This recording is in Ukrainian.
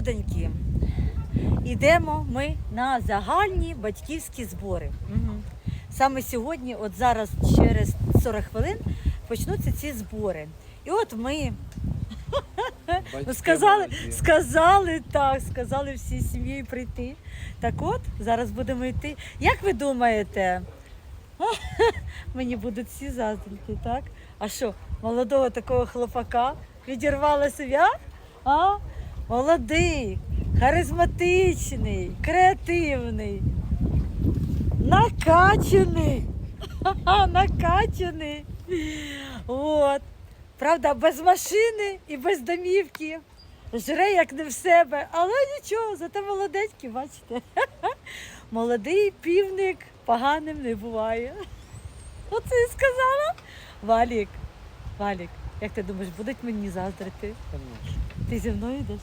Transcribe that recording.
людоньки, йдемо ми на загальні батьківські збори. Мгм. Саме сьогодні, от зараз через 40 хвилин, почнуться ці збори. І от ми ну, сказали, сказали так, сказали всій сім'єю прийти. Так от, зараз будемо йти. Як ви думаєте? Мені будуть всі заздрити, так? А що, молодого такого хлопака відірвала себе? А? Молодий, харизматичний, креативний, накачаний. Ха-ха, накачаний. От. Правда, без машини і без домівки. Жре як не в себе, але нічого, зате молодецький, бачите. Молодий півник поганим не буває. Оце і сказала. Валік, Валік, як ти думаєш, будуть мені заздрити? Ти зі мною йдеш?